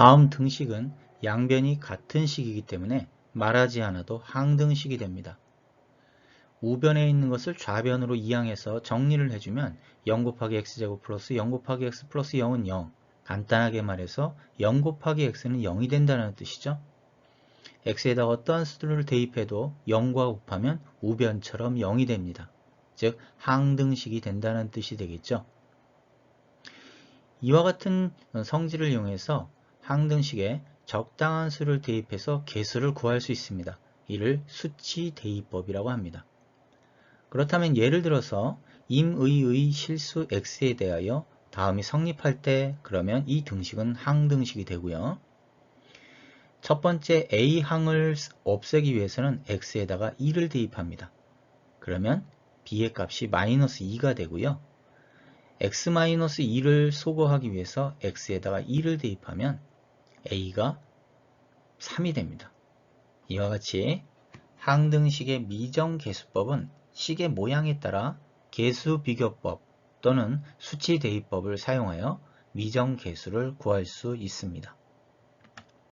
다음 등식은 양변이 같은 식이기 때문에 말하지 않아도 항등식이 됩니다. 우변에 있는 것을 좌변으로 이항해서 정리를 해주면 0 곱하기 x제곱 플러스 0 곱하기 x 플러스 0은 0 간단하게 말해서 0 곱하기 x는 0이 된다는 뜻이죠. x에다 어떠한 수를 대입해도 0과 곱하면 우변처럼 0이 됩니다. 즉 항등식이 된다는 뜻이 되겠죠. 이와 같은 성질을 이용해서 항등식에 적당한 수를 대입해서 개수를 구할 수 있습니다. 이를 수치 대입법이라고 합니다. 그렇다면 예를 들어서 임의의 실수 x에 대하여 다음이 성립할 때 그러면 이 등식은 항등식이 되고요. 첫 번째 a항을 없애기 위해서는 x에다가 2를 대입합니다. 그러면 b의 값이 마이너스 2가 되고요. x-2를 소거하기 위해서 x에다가 2를 대입하면 a가 3이 됩니다. 이와 같이 항등식의 미정계수법은 식의 모양에 따라 계수비교법 또는 수치대입법을 사용하여 미정계수를 구할 수 있습니다.